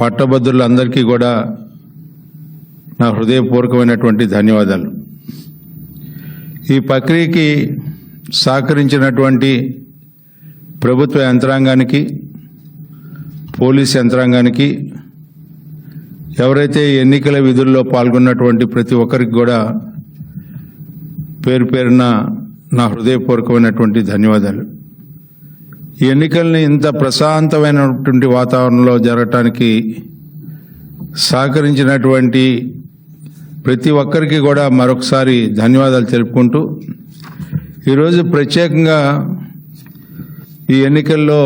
పట్టభద్రులందరికీ కూడా నా హృదయపూర్వకమైనటువంటి ధన్యవాదాలు. ఈ ప్రక్రియకి సహకరించినటువంటి ప్రభుత్వ యంత్రాంగానికి పోలీస్ యంత్రాంగానికి ఎవరైతే ఎన్నికల విధుల్లో పాల్గొన్నటువంటి ప్రతి ఒక్కరికి కూడా పేరు పేరున నా హృదయపూర్వకమైనటువంటి ధన్యవాదాలు. ఎన్నికల్ని ఇంత ప్రశాంతమైనటువంటి వాతావరణంలో జరగటానికి సహకరించినటువంటి ప్రతి ఒక్కరికి కూడా మరొకసారి ధన్యవాదాలు తెలుపుకుంటూ ఈరోజు ప్రత్యేకంగా ఈ ఎన్నికల్లో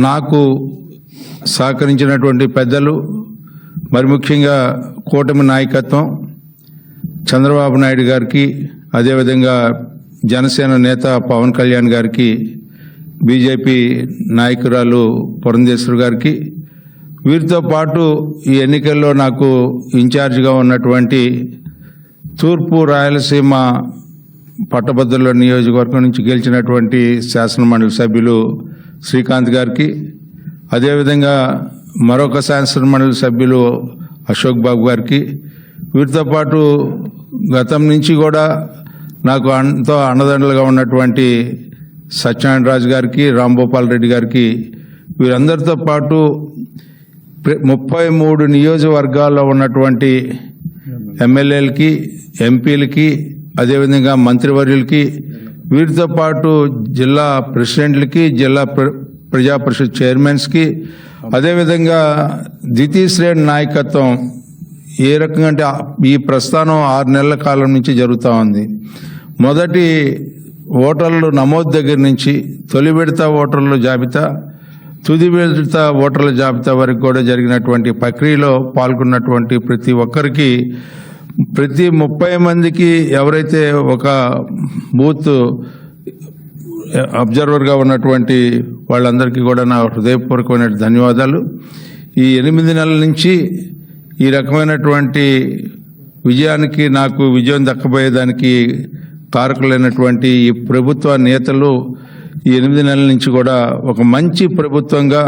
నాకు సహకరించినటువంటి పెద్దలు మరి ముఖ్యంగా కూటమి నాయకత్వం చంద్రబాబు నాయుడు గారికి అదేవిధంగా జనసేన నేత పవన్ కళ్యాణ్ గారికి బీజేపీ నాయకురాలు పురంధేశ్వర్ గారికి. వీరితో పాటు ఈ ఎన్నికల్లో నాకు ఇన్ఛార్జిగా ఉన్నటువంటి తూర్పు రాయలసీమ పట్టభద్రుల నియోజకవర్గం నుంచి గెలిచినటువంటి శాసనమండలి సభ్యులు శ్రీకాంత్ గారికి. అదేవిధంగా మరొక శాసనమండలి సభ్యులు అశోక్ బాబు గారికి. వీరితో పాటు గతం నుంచి కూడా నాకు ఎంతో అండదండలుగా ఉన్నటువంటి సత్యనారాయణ రాజు గారికి రాంభూపాల్ రెడ్డి గారికి వీరందరితో పాటు ప్ర- ముప్పై మూడు నియోజకవర్గాల్లో ఉన్నటువంటి ఎమ్మెల్యేలకి ఎంపీలకి అదేవిధంగా మంత్రివర్యులకి వీరితో పాటు జిల్లా ప్రెసిడెంట్లకి జిల్లా ప్ర- ప్రజా పరిషత్ చైర్మన్స్కి అదేవిధంగా ద్వితీయ శ్రేణి నాయకత్వం ఏ రకంగా అంటే ఈ ప్రస్థానం ఆరు నెలల కాలం నుంచి జరుగుతూ ఉంది. మొదటి ఓటర్లు నమోదు దగ్గర నుంచి తొలి విడత ఓటర్ల జాబితా తుది విడత ఓటర్ల జాబితా వరకు కూడా జరిగినటువంటి ప్రక్రియలో పాల్గొన్నటువంటి ప్రతి ఒక్కరికి ప్రతి ముప్పై మందికి ఎవరైతే ఒక బూత్ అబ్జర్వర్గా ఉన్నటువంటి వాళ్ళందరికీ కూడా నా హృదయపూర్వకమైన ధన్యవాదాలు. ఈ ఎనిమిది నెలల నుంచి ఈ రకమైనటువంటి విజయానికి నాకు విజయం దక్కబోయేదానికి కారకులైనటువంటి ఈ ప్రభుత్వ నేతలు ఈ ఎనిమిది నెలల నుంచి కూడా ఒక మంచి ప్రభుత్వంగా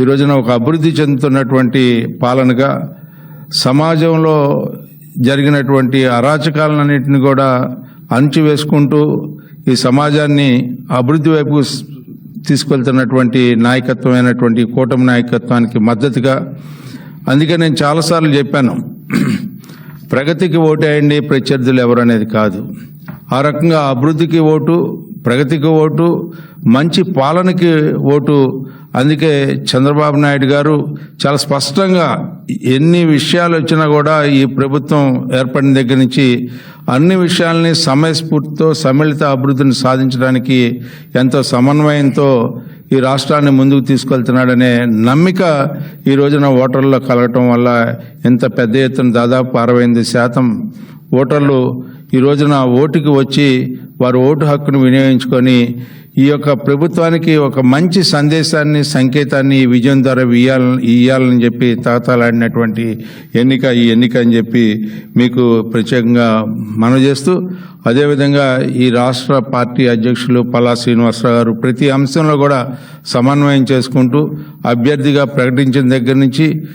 ఈ రోజున ఒక అభివృద్ధి చెందుతున్నటువంటి పాలనగా సమాజంలో జరిగినటువంటి అరాచకాలన్నింటిని కూడా అణచివేసుకుంటూ ఈ సమాజాన్ని అభివృద్ధి వైపు తీసుకెళ్తున్నటువంటి నాయకత్వమైనటువంటి కూటమి నాయకత్వానికి మద్దతుగా. అందుకే నేను చాలాసార్లు చెప్పాను ప్రగతికి ఓటేయండి ప్రత్యర్థులు ఎవరు అనేది కాదు. ఆ రకంగా అభివృద్ధికి ఓటు ప్రగతికి ఓటు మంచి పాలనకి ఓటు. అందుకే చంద్రబాబు నాయుడు గారు చాలా స్పష్టంగా ఎన్ని విషయాలు వచ్చినా కూడా ఈ ప్రభుత్వం ఏర్పడిన దగ్గర నుంచి అన్ని విషయాల్ని సమయస్ఫూర్తితో సమ్మిళిత అభివృద్ధిని సాధించడానికి ఎంతో సమన్వయంతో ఈ రాష్ట్రాన్ని ముందుకు తీసుకెళ్తున్నాడనే నమ్మిక ఈ రోజున ఓటర్లో కలగటం వల్ల ఇంత పెద్ద ఎత్తున దాదాపు అరవై ఎనిమిది శాతం ఓటర్లు ఈ రోజున ఓటుకి వచ్చి వారు ఓటు హక్కును వినియోగించుకొని ఈ యొక్క ప్రభుత్వానికి ఒక మంచి సందేశాన్ని సంకేతాన్ని ఈ విజయం ద్వారా ఇయ్యాలని ఇయ్యాలని చెప్పి తాతాలాడినటువంటి ఎన్నిక ఈ ఎన్నిక అని చెప్పి మీకు ప్రత్యేకంగా మనవి చేస్తూ అదేవిధంగా ఈ రాష్ట్ర పార్టీ అధ్యక్షులు పల్లా శ్రీనివాసరావు గారు ప్రతి అంశంలో కూడా సమన్వయం చేసుకుంటూ అభ్యర్థిగా ప్రకటించిన దగ్గర నుంచి